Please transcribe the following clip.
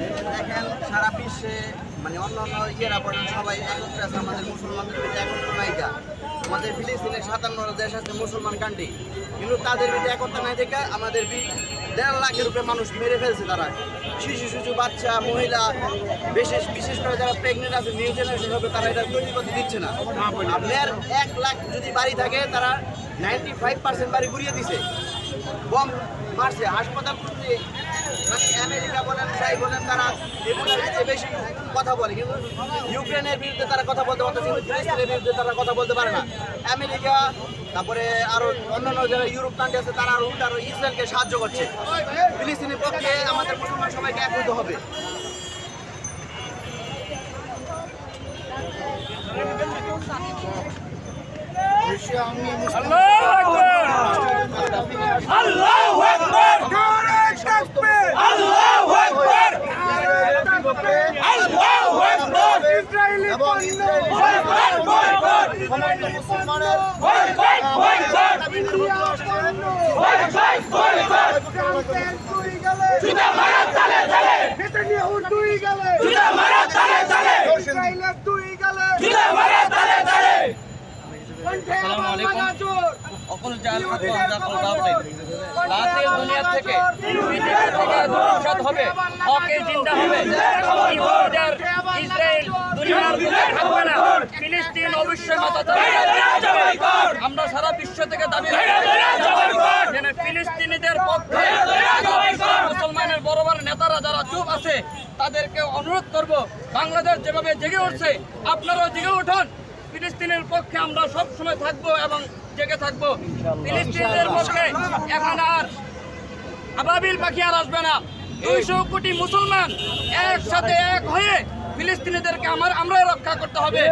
দেখেন, সারা বিশ্বে মানে অন্য অন্য ইয়েরা বলেন, সবাই একত্রে আছে আমাদের মুসলমানদের ভিতরে একত্র নায়িকা আমাদের ফিলিস্তিনে সাতান্ন দেশ আছে মুসলমান কান্ট্রি কিন্তু তাদের ভিতরে একত্র নাই থেকে আমাদের দেড় লাখের উপরে মানুষ মেরে ফেলছে তারা। শিশু শিশু, বাচ্চা, মহিলা, বিশেষ বিশেষ করে যারা প্রেগনেন্ট আছে নিউ জেনারেশন হবে, তারা এটা তৈরি করতে দিচ্ছে না। আপনার এক লাখ যদি বাড়ি থাকে, তারা নাইনটি ফাইভ পার্সেন্ট বাড়ি ঘুরিয়ে দিছে। বম মারছে। হাসপাতাল করতে মানে আমেরিকা বলেন যাই বলেন তারা এগুলোর বেশি কথা বলে। কিন্তু ইউক্রেনের বিরুদ্ধে তারা কথা বলতে পারতেছে কিন্তু ফিলিস্তিনের বিরুদ্ধে তারা কথা বলতে পারে না। আমেরিকা তারপরে আরও অন্যান্য যারা ইউরোপ কান্ট্রি আছে তারা আরও উল্টা আরও ইসরায়েলকে সাহায্য করছে। ফিলিস্তিনের পক্ষে আমাদের মুসলমান সবাইকে এক হতে হবে আল্লাহু বয়কট মুসলমানের জুতা তালে তালে তালে তালে অকল জাল দুনিয়া থেকে থেকে ধূলিসাৎ হবে। হকে জিন্দা হবে। ইসরায়েল ফিলিস্তিন অবশ্যই আমরা সারা বিশ্ব থেকে দাবি ফিলিস্তিনিদের পক্ষে মুসলমানের বড় বড় নেতারা যারা চুপ আছে তাদেরকে অনুরোধ করব বাংলাদেশ যেভাবে জেগে উঠছে আপনারাও জেগে উঠুন ফিলিস্তিনের পক্ষে আমরা সব সময় থাকব এবং জেগে থাকব ফিলিস্তিনের পক্ষে এখন আর আবাবিল পাখি আর আসবে না দুইশো কোটি মুসলমান, একসাথে এক হয়ে ফিলিস্তিনিদেরকে আমার আমরাই রক্ষা করতে হবে।